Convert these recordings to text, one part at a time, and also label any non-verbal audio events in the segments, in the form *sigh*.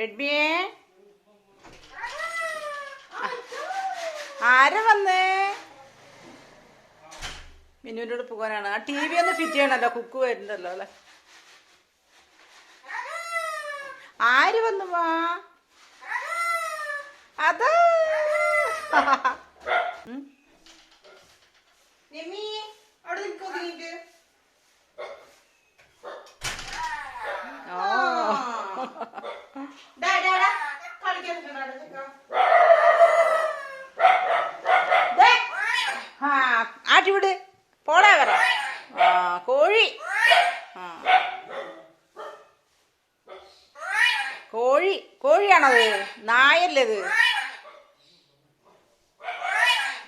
റെഡ്മിയേ? ആരാ വന്നേ? മിന്നുവിന്റെ പോകാനാണ്. ആ ടി വി ഒന്ന് ഫിറ്റ് ചെയ്യണല്ലോ കുക്ക് വരുന്നുണ്ടല്ലോ അല്ലേ ആര് വന്നു വാ അതാ ഉം. നിമ്മി, അവിടെ നിൽക്ക് ഒതുങ്ങിയിട്ട്. ഓ. ഡാ, ഡാ, ഡാ. കളിക്കാൻ നിൽക്കണ്ട, അവിടെ നിൽക്കാം. ദേ. ആ, ആട്ടി വിട്. പോടാ പറ ആ കോഴി. ആ. കോഴി കോഴിയാണത്. നായല്ലേ ഇത്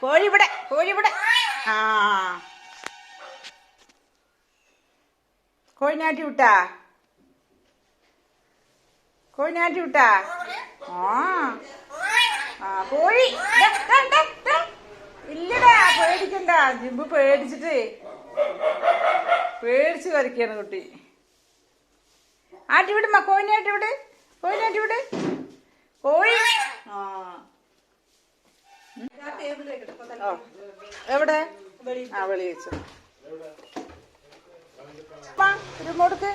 കോഴി ഇവിടെ കോഴി ഇവിടെ. ആ. കോഴിനാട്ടി വിട്ടാ? കോഴിനാട്ടി വിട്ടാ? ആ. കോഴി. ഇല്ലടാ പേടിക്കണ്ട. ജിമ്പ് പേടിച്ചിട്ട്. പേടിച്ച് വരയ്ക്കാണ് കുട്ടി. ആട്ടി വിടുമ്മ കോഴിനാട്ടി വിട്. കോഴിനാട്ടി വിട്. കോഴി ആ. എവിടെ? ആ വെളി വെച്ചു. മോടുക്ക്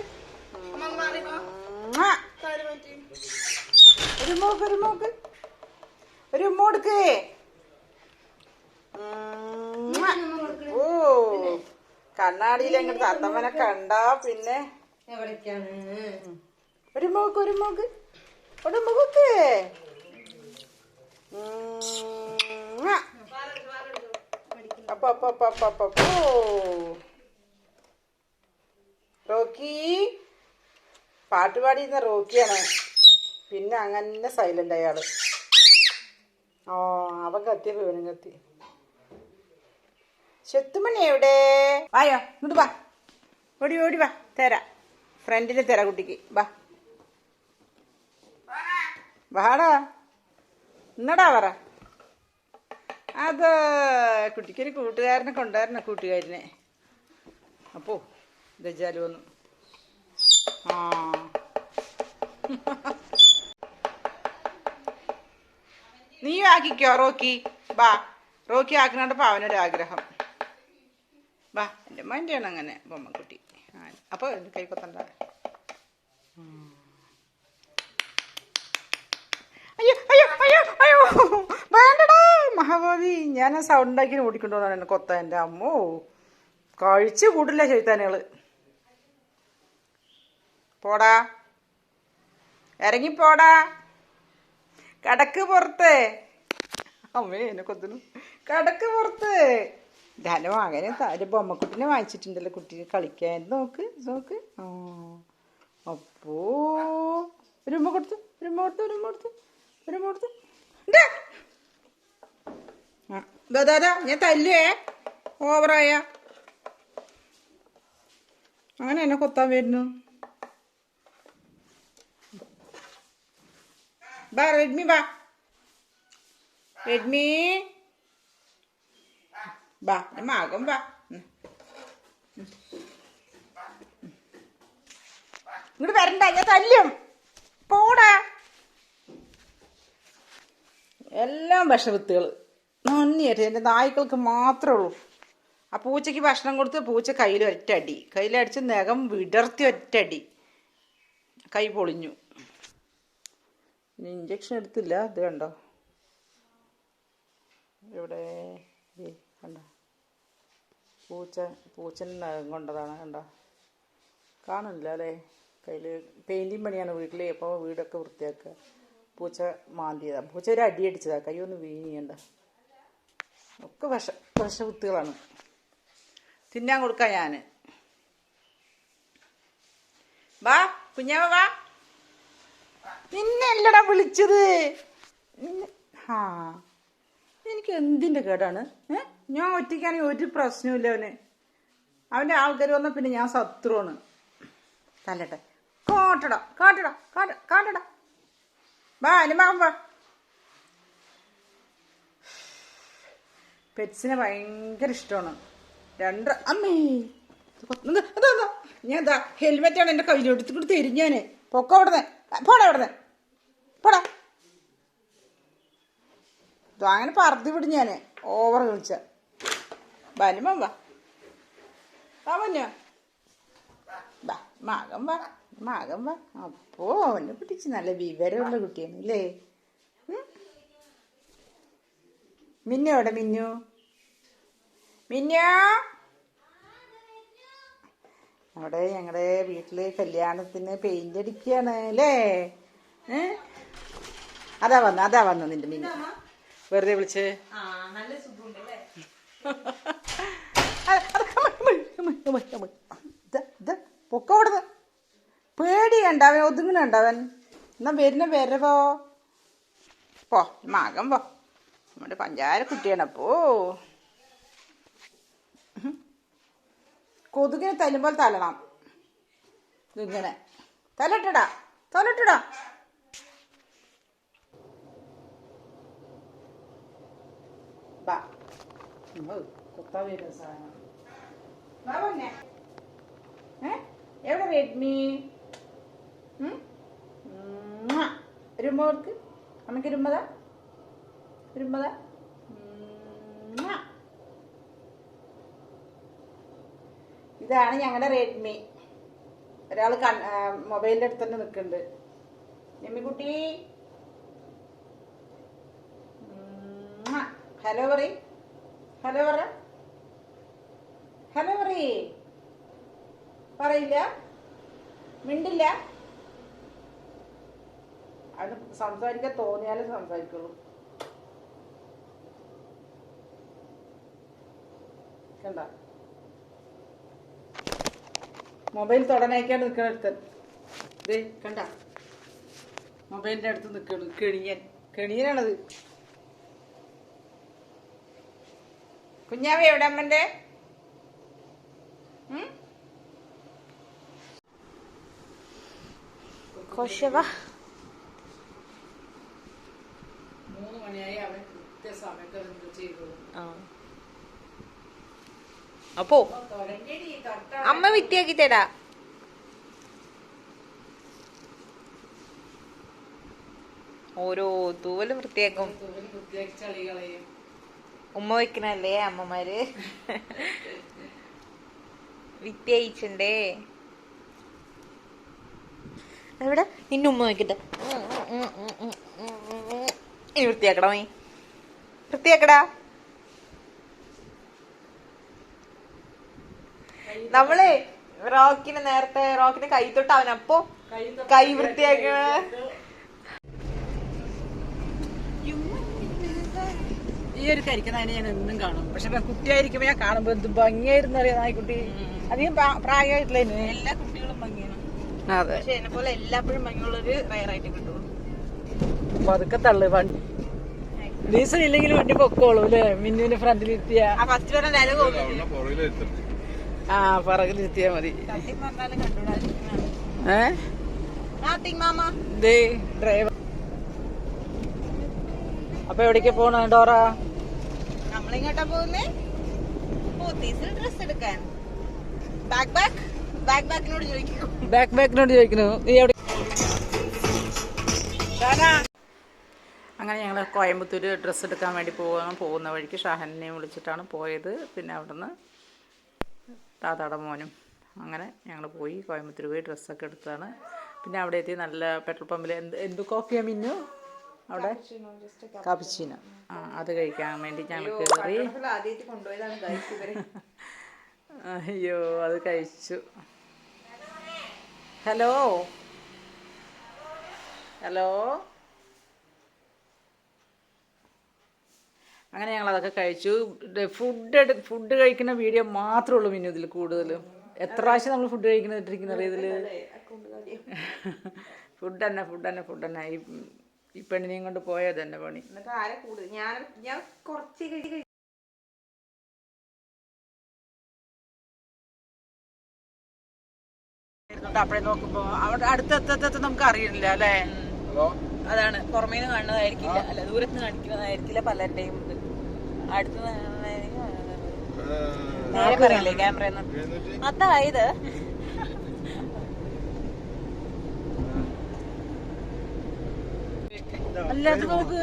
ഒരു മോക്ക് ഒരു മോക്ക്. ഒരു ഓ കണ്ണാടിയിൽ അങ്ങോട്ട് തത്തമ്മനെ കണ്ടാ പിന്നെ. ഒരു മോക്ക് ഒരു മോക്ക്. ഒരു മുഖക്ക് അപ്പൊ അപ്പൊ അപ്പൊ അപ്പൊ അപ്പൊ അപ്പോ. റോക്കി. പാട്ടുപാടിയിരുന്ന റോക്കിയാണ്. പിന്നെ അങ്ങനെ സൈലന്റ് അയാൾ ഓ അവ കത്തിയ വീണും കത്തി. ചെത്തുമണി എവിടെ? വായോ ഇങ്ങോട്ട് വാ. ഓടി ഓടി വാ. തരാ. ഫ്രണ്ടിന് തരാ കുട്ടിക്ക്. വാ. വാടാ. എന്നടാ പറ. അത് കുട്ടിക്കൊരു കൂട്ടുകാരനെ കൊണ്ടുവരണം കൂട്ടുകാരനെ. അപ്പോ ദജാലു വന്നു. ആ. നീ ആക്കിക്കോ റോക്കി. ബാ റോക്കി ആക്കണോണ്ടപ്പോ അവനൊരാഗ്രഹം. ബാ എന്റെ മന്റെയാണ് അങ്ങനെ ബൊമ്മക്കുട്ടി അപ്പോൾ കൈ കൊത്തണ്ട. ഉം. അയ്യോ അയ്യോ അയ്യോ അയ്യോ. വേണ്ടടാ മഹാബോധി. ഞാൻ ആ സൗണ്ട് ഉണ്ടാക്കി ഓടിക്കൊണ്ടുവന്നാണ് എന്നെ കൊത്ത എന്റെ അമ്മോ. കഴിച്ച് കൂട്ടില്ല ചെയ്താനുകൾ പോടാ. ഇറങ്ങിപ്പോടാ. കടക്ക് പുറത്ത്. അമ്മേ എന്നെ കൊത്തുന്നു കടക്ക് പുറത്ത്. ധനം അങ്ങനെ ഒരു ബൊമ്മക്കുട്ടിനെ വാങ്ങിച്ചിട്ടുണ്ടല്ലോ കുട്ടി കളിക്കാൻ. നോക്ക് നോക്ക്. ആ അപ്പോ ഒരു കൊടുത്തു ഒരു കൊടുത്തു ഒരു ഉമ്മ കൊടുത്തു ഒരു കൊടുത്തു. ഇണ്ടാ. ആ, ദാ, ദാ, ദാ, ഞാൻ തല്ലുവേ. ഓവറായ. അങ്ങനെ എന്നെ കൊത്താൻ വരുന്നു. ബാ റെഡ്മി ബാ. റെഡ്മി. ബാ മകൻ ബാ. ഇങ്ങോട്ട് വരണ്ട ഞാൻ തല്ലും. പോടാ. എല്ലാം വിഷവിത്തുകൾ. നന്ദിയായിട്ട് എന്റെ നായ്ക്കൾക്ക് മാത്രമേ ഉള്ളൂ. ആ പൂച്ചയ്ക്ക് ഭക്ഷണം കൊടുത്ത് പൂച്ച കയ്യിൽ ഒറ്റടി കയ്യിലടിച്ച് നഖം വിടർത്തി ഒറ്റടി. കൈ പൊളിഞ്ഞു. ഇനി ഇഞ്ചക്ഷൻ എടുത്തില്ല. ഇത് കണ്ടോ? ഇവിടെ കണ്ടോ? പൂച്ച പൂച്ചനെ കൊണ്ടതാണ് കണ്ടോ? കാണില്ല അല്ലേ? കയ്യിൽ പെയിന്റിങ് പണിയാണ് വീട്ടിൽ അപ്പോൾ വീടൊക്കെ വൃത്തിയാക്കുക. പൂച്ച മാന്തിയതാണ് പൂച്ച ഒരു അടി അടിച്ചതാണ് കൈ ഒന്ന് വീണിയണ്ട ഒക്കെ വിഷ വിഷകുത്തുകളാണ് തിന്നാൻ കൊടുക്കാം ഞാൻ വാ കുഞ്ഞാവ വാ. നിന്നെ അല്ലടാ വിളിച്ചത് ഹാ. എനിക്ക് എന്തിന്റെ കേടാണ്? ഏ? ഞാൻ ഒറ്റയ്ക്കാണെങ്കിൽ ഒരു പ്രശ്നമില്ല അവന്. അവന്റെ ആൾക്കാർ വന്നാൽ പിന്നെ ഞാൻ ശത്രുവാണ്. തല്ലട്ടെ. കാട്ടടാ. കാട്ടടാ. കാട്ട കാട്ടടാ. വാ അനുമാവൻ വാ. പെറ്റ്സിനെ ഭയങ്കര ഇഷ്ടമാണ്. രണ്ട് അമ്മേ. അതാ. ഞാൻ എന്താ ഹെൽമെറ്റാണ് എന്റെ കയ്യിൽ എടുത്തിട്ട് തരും ഞാൻ പൊക്കോ അവിടുന്ന്. പോടാ അവിടുന്ന്. പടാ. അങ്ങനെ പറത്തി വിടും ഞാൻ ഓവർ കളിച്ച. വനുമ്പം വാ. വാ വന്നു വാ മകം വാ മകം വാ. അപ്പോ അവനെ പിടിച്ച് നല്ല വിവരമുള്ള കുട്ടിയാണ് അല്ലേ? മിന്നു എവിടെ മിന്നു? മിന്നു? അവിടെ ഞങ്ങളുടെ വീട്ടിൽ കല്യാണത്തിന് പെയിന്റ് അടിക്കുകയാണ് അല്ലേ? ഏ അതാ വന്നു അതാ വന്നു നിന്റെ മീൻ വെറുതെ വിളിച്ചേ? ആ നല്ല സുഖമുണ്ടല്ലേ? പൊക്കോടുന്ന് പേടി കണ്ടവൻ ഒതുങ്ങണ കണ്ടവൻ എന്നാ വരുന്ന വരവോ? പോ മകം പോ. നമ്മുടെ പഞ്ചാര കുട്ടിയാണ് അപ്പോ കൊതുകിനെ തല്ലുമ്പോൾ തല്ലണം. ഇങ്ങനെ തലട്ടടാ തലട്ടിടാ ബാ വാ പൊന്നെ. ഏ? എവിടെ റെഡ്മി രുമ്പോർക്ക് അമ്മയ്ക്ക് രുമ്പതാ രുമ്പതാ ഇതാണ് ഞങ്ങളുടെ റെഡ്മി ഒരാൾ കൺ മൊബൈലിന്റെ അടുത്ത് തന്നെ നിൽക്കുന്നുണ്ട് നിമ്മിക്കുട്ടി. ഹലോ പറ ഹലോ പറ. ഹലോ പറ പറയില്ല. മിണ്ടില്ല. അത് സംസാരിക്കാൻ തോന്നിയാലേ സംസാരിക്കുള്ളൂ. കണ്ട? മൊബൈൽ തുടനയക്കാൻ നിൽക്കണ അടുത്ത് ദേ കണ്ട? മൊബൈലിന്റെ അടുത്ത് നിൽക്കണു കെണിയൻ. കെണിയനാണത്. കുഞ്ഞാവി എവിടെ അമ്മന്റെ? കൊശവ. മൂന്ന് മണിയായി അവൻ കൃത്യസമയത്ത് എന്ത് ചെയ്തു? അപ്പോ അമ്മ വിത്തിയാക്കി തരാ. ഓരോ തൂവലും വൃത്തിയാക്കും. തൂവലും വൃത്തിയാക്കി ഉമ്മ വെക്കണല്ലേ അമ്മമാര്? വിത്തിയച്ചിണ്ടേ എവിടെ? നിന്നെ ഉമ്മ വെക്കട്ടെ. ഇനി വൃത്തിയാക്കടാ നീ വൃത്തിയാക്കടാ. നമ്മൾ റോക്കിന് നേരത്തെ റോക്കിന് കൈ തൊട്ട് അവനപ്പോ കൈ വൃത്തിയാക്കണ ഈ അതിനെ കരിക്കുന്നതിനെ ഞാൻ എന്നും കാണും. പക്ഷെ കുട്ടിയായിരിക്കുമ്പോ ഞാൻ കാണുമ്പോ എന്ത് ഭംഗിയായിരുന്നു അറിയാം നായ്ക്കുട്ടി അധികം പ്രായമായിട്ടുള്ള എല്ലാ കുട്ടികളും ഭംഗിയാണ്. അതെ. പക്ഷെ എന്നെ പോലെ എല്ലാപ്പോഴും ഭംഗിയുള്ളൊരു റയറായിട്ട് കിട്ടുള്ളൂ. പതുക്കെ തള്ളു. വണ്ടി ഡീസൽ ഇല്ലെങ്കിൽ വണ്ടി പൊക്കോളൂ അല്ലേ? മിന്നുവിന്റെ ആ ഫസ്റ്റ് വരെ ഡയലോഗ് ആ പറകിൽ എത്തിയാ മതി. ഏ? നാട്ടിങ് മാമ. ദേ ഡ്രൈവർ അപ്പൊ എവിടേക്ക് പോണ ഡോറ? നമ്മളിങ്ങോട്ടാ പോകുന്നേ? പോത്തീസിൽ ഡ്രസ് എടുക്കാൻ. ബാക്ക് ബാക്ക് ബാക്ക് ബാക്കിനോട് ചോദിക്കുന്നു ബാക്ക് ബാക്കിനോട് ചോദിക്കുന്നു. നീ എവിടെ? അങ്ങനെ ഞങ്ങൾ കോയമ്പത്തൂർ ഡ്രസ്സ് എടുക്കാൻ വേണ്ടി പോകാൻ പോകുന്ന വഴിക്ക് ഷാഹനെ വിളിച്ചിട്ടാണ് പോയത്. പിന്നെ അവിടുന്ന് താത്താടെ മോനും. അങ്ങനെ ഞങ്ങൾ പോയി കോയമ്പത്തൂർ പോയി ഡ്രസ്സൊക്കെ എടുത്താണ്. പിന്നെ അവിടെ എത്തി നല്ല പെട്രോൾ പമ്പിൽ എന്ത് എന്ത് കോഫിയാണ് മിന്നു? അവിടെ? കാപ്പിച്ചീന ആ അത് കഴിക്കാൻ വേണ്ടി ഞാൻ കയറി അയ്യോ അത് കഴിച്ചു. ഹലോ? ഹലോ? അങ്ങനെ ഞങ്ങൾ അതൊക്കെ കഴിച്ചു. ഫുഡ് ഫുഡ് കഴിക്കുന്ന വീഡിയോ മാത്രമേ ഉള്ളൂ മിന്നു ഇതിൽ കൂടുതലും. എത്ര പ്രാവശ്യം നമ്മൾ ഫുഡ് കഴിക്കുന്നത് ഇട്ടിരിക്കുന്നത് ഇതിൽ ഫുഡ് *laughs* തന്നെ ഫുഡ് തന്നെ ഫുഡ് തന്നെ. ഈ ഈ പെണ്ണിനെയും കൊണ്ട് പോയത് തന്നെ പണി. എന്നിട്ട് ആരെ കൂടുതൽ ഞാൻ ഞാൻ കുറച്ച് കഴി അപ്പോഴേ നോക്കുമ്പോ അവിടെ അടുത്തെത്തത്തെ നമുക്ക് അറിയണില്ല അല്ലേ? അതാണ് പുറമേന്ന് കാണുന്നതായിരിക്കില്ല. അല്ല ദൂരത്ത് നിന്ന് കാണിക്കുന്നതായിരിക്കില്ല പലരുടെയും ഇത്. അടുത്ത് നേരെ പറയില്ലേ ക്യാമറ അതായത് അല്ലാതെ നോക്ക്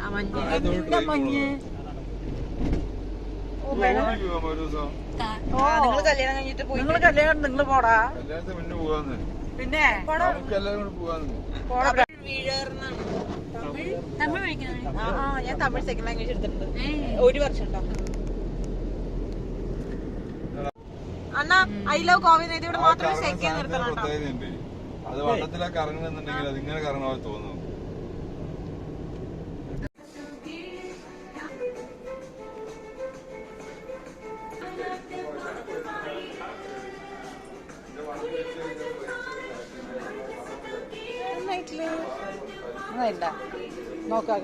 ആ മഞ്ഞ്. നിങ്ങൾ കല്യാണം കഴിഞ്ഞിട്ട് പോയി നിങ്ങൾ കല്യാണം നിങ്ങൾ പോടാ. പിന്നെ? ഞാൻ തമിഴ് സെക്കൻഡ് ലാംഗ്വേജ് എടുത്തിട്ടുണ്ട്. ഒരു വർഷം ഉണ്ടോ? അണ്ണാ ഐ ലവ് കോവി ഇവിടെ മാത്രമേ സെക്കൻഡ് സാധനത്തിന് നിർത്തണം അത് വട്ടത്തിലൊക്കെ ഇറങ്ങുന്നുണ്ടെങ്കിൽ അത് ഇങ്ങനെ കറങ്ങണ പോലെ തോന്നുന്നു. ഇല്ല നോക്കാം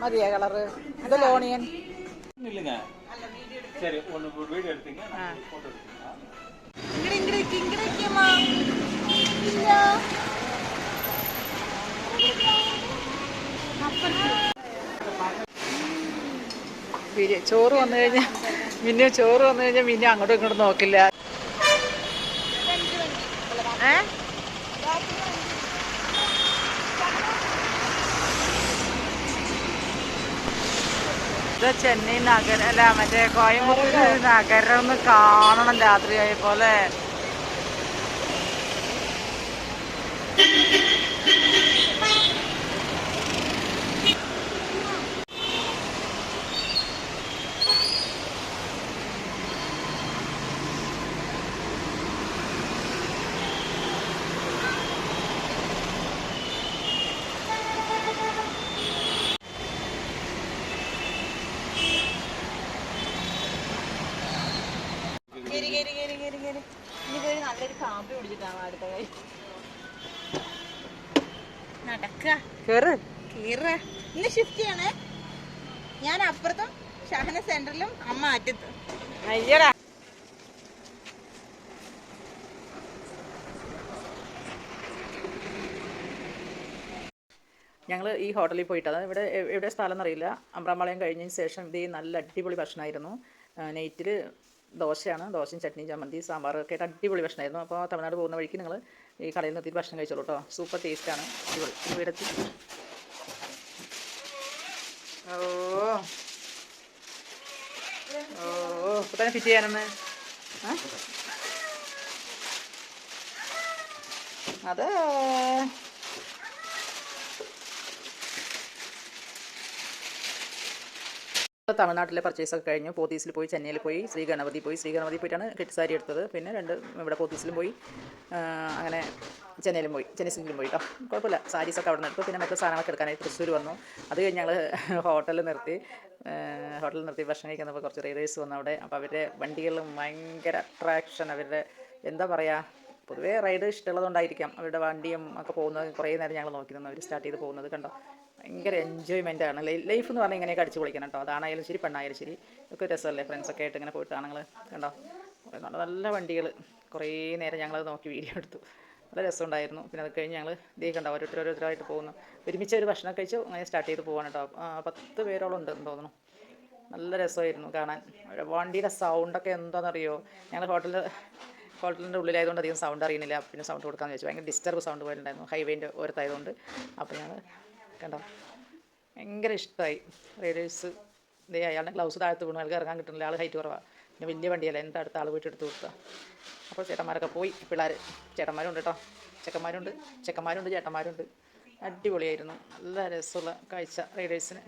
മതിയാ കളറ് ഇത് ലോണിയൻ இல்லைங்க சரி ஒன்று வீடியோ எடுத்தீங்க நான் ஃபோட்டோ எடுத்தீங்களா ഇങ്ങടെ ഇങ്ങടെ നിക്ക്, ഇങ്ങടെ നിക്കമ്മാ. ഇല്ല. ബിരി ചോറ് വന്നു കഴിഞ്ഞാൽ മിന്നു ചോറ് വന്നു കഴിഞ്ഞാൽ മിന്നു അങ്ങോട്ടും ഇങ്ങോട്ടും നോക്കില്ല ഏ? ചെന്നൈ നഗരം അല്ല? മറ്റേ കോയമ്പത്തൂർ നഗരം ഒന്ന് കാണണം രാത്രിയായ പോലെ കേറി, കേറി, കേറി, കേറി, കേറി. ഇനിയിപ്പോ ഒരു നല്ലൊരു കാപ്പി കുടിച്ചിട്ടാണ് അടുത്ത കൈ നടക്ക കേറ് കേറ ഇന്ന് ഷിഫ്റ്റ് ചെയ്യണേ. ഞാൻ അപ്പുറത്തും ഷഹന സെന്ററിലും അമ്മ അറ്റത്തും. അയ്യടാ. ഞങ്ങൾ ഈ ഹോട്ടലിൽ പോയിട്ടാണ് ഇവിടെ എവിടെ സ്ഥലം എന്നറിയില്ല. അമ്പ്രാമ്പാളയം കഴിഞ്ഞതിന് ശേഷം ഇത് നല്ല അടിപൊളി ഭക്ഷണമായിരുന്നു. നൈറ്റിൽ ദോശയാണ്. ദോശയും ചട്നിയും ചമ്മന്തി സാമ്പാർ ഒക്കെ ആയിട്ട് അടിപൊളി ഭക്ഷണമായിരുന്നു. അപ്പോൾ തമിഴ്നാട് പോകുന്ന വഴിക്ക് നിങ്ങൾ ഈ കടയിൽ നിർത്തി ഭക്ഷണം കഴിച്ചോളൂ കേട്ടോ. സൂപ്പർ ടേസ്റ്റാണ് അടിപൊളി. ഇവിടെത്തി ഓ. ഓ തന്നെ ഫിറ്റ് ചെയ്യാനെന്ന്? അത്. തമിഴ്നാട്ടിലെ പർച്ചേസ് ഒക്കെ കഴിഞ്ഞു. പോത്തീസിൽ പോയി ചെന്നൈയിൽ പോയി ശ്രീ ഗണപതി പോയി. ശ്രീ ഗണപതി പോയിട്ടാണ് കെട്ടി സാരി എടുത്തത്. പിന്നെ രണ്ട് ഇവിടെ പോത്തീസിലും പോയി. അങ്ങനെ ചെന്നൈയിലും പോയി. ചെന്നൈ സിംഗിലും പോയി കേട്ടോ കുഴപ്പമില്ല. സാരീസൊക്കെ അവിടെ നിന്ന് എടുത്തു. പിന്നെ മറ്റു സാധനങ്ങളൊക്കെ എടുക്കാനായി തൃശ്ശൂർ വന്നു. അത് കഴിഞ്ഞ് ഞങ്ങൾ ഹോട്ടലിൽ നിർത്തി. ഹോട്ടലിൽ നിർത്തി ഭക്ഷണം കഴിക്കുന്നപ്പോൾ കുറച്ച് റൈഡേഴ്സ് വന്നു അവിടെ. അപ്പോൾ അവരുടെ വണ്ടികളിലും ഭയങ്കര അട്രാക്ഷൻ അവരുടെ എന്താ പറയുക പൊതുവേ റൈഡ് ഇഷ്ടമുള്ളതുകൊണ്ടായിരിക്കാം. അവരുടെ വണ്ടിയും ഒക്കെ പോകുന്നത് കുറേ നേരം ഞങ്ങൾ നോക്കി നിന്ന് അവർ സ്റ്റാർട്ട് ചെയ്ത് പോകുന്നത് കണ്ടോ? ഭയങ്കര എൻജോയ്മെന്റ് ആണ്. ലൈഫ് എന്ന് പറഞ്ഞാൽ ഇങ്ങനെയൊക്കെ അടിച്ച് പൊളിക്കണം കേട്ടോ അതാണായാലും ശരി പെണ്ണായാലും ശരി. ഒക്കെ രസമല്ലേ ഫ്രണ്ട്സൊക്കെ ആയിട്ട് ഇങ്ങനെ പോയിട്ടാണ് നിങ്ങൾ കണ്ടോ? നല്ല വണ്ടികൾ കുറേ നേരം ഞങ്ങളത് നോക്കി വീഡിയോ എടുത്തു. നല്ല രസമുണ്ടായിരുന്നു. പിന്നെ അത് കഴിഞ്ഞ് ഞങ്ങൾ ദേ കണ്ടോ ഓരോരുത്തർ ഓരോരുത്തരായിട്ട് പോകുന്നു. ഒരുമിച്ച് ഒരു ഭക്ഷണം കഴിച്ചു അങ്ങനെ സ്റ്റാർട്ട് ചെയ്ത് പോവാണ് കേട്ടോ പത്ത് പേരോളം ഉണ്ട് എന്ന് തോന്നുന്നു. നല്ല രസമായിരുന്നു കാണാൻ. വണ്ടിയുടെ സൗണ്ടൊക്കെ എന്താണെന്നറിയോ ഞങ്ങൾ ഹോട്ടലിൽ ഹോട്ടലിന്റെ ഉള്ളിലായതുകൊണ്ട് അധികം സൗണ്ട് അറിയുന്നില്ല. പിന്നെ സൗണ്ട് കൊടുക്കാമെന്ന് വെച്ചു ഭയങ്കര ഡിസ്റ്റർബ് സൗണ്ട് പോലെ ഉണ്ടായിരുന്നു ഹൈവേന്റെ ഓരത്തായതുകൊണ്ട്. അപ്പോൾ ഞങ്ങൾ കണ്ടോ? ഭയങ്കര ഇഷ്ടമായി. റൈഡേഴ്സ് ഇതേ അയാളുടെ ഗ്ലൗസ് താഴത്ത് വീണു. അയാൾക്ക് ഇറങ്ങാൻ കിട്ടുന്നില്ല ആൾ ഹൈറ്റ് കുറവാണ് പിന്നെ വലിയ വണ്ടിയല്ല. എന്താ അടുത്ത ആൾ പോയിട്ട് എടുത്ത് കൊടുത്താൽ അപ്പോൾ ചേട്ടന്മാരൊക്കെ പോയി. പിള്ളേർ ചേട്ടന്മാരുണ്ട് കേട്ടോ ചെക്കന്മാരുണ്ട്. ചെക്കന്മാരുണ്ട് ചേട്ടന്മാരുണ്ട്. അടിപൊളിയായിരുന്നു. നല്ല രസമുള്ള കാഴ്ച റൈഡേഴ്സിന്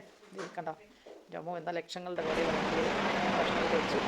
കണ്ടോ? രമോ എന്താ ലക്ഷങ്ങളുടെ പോലെ ഭക്ഷണം കഴിച്ചു.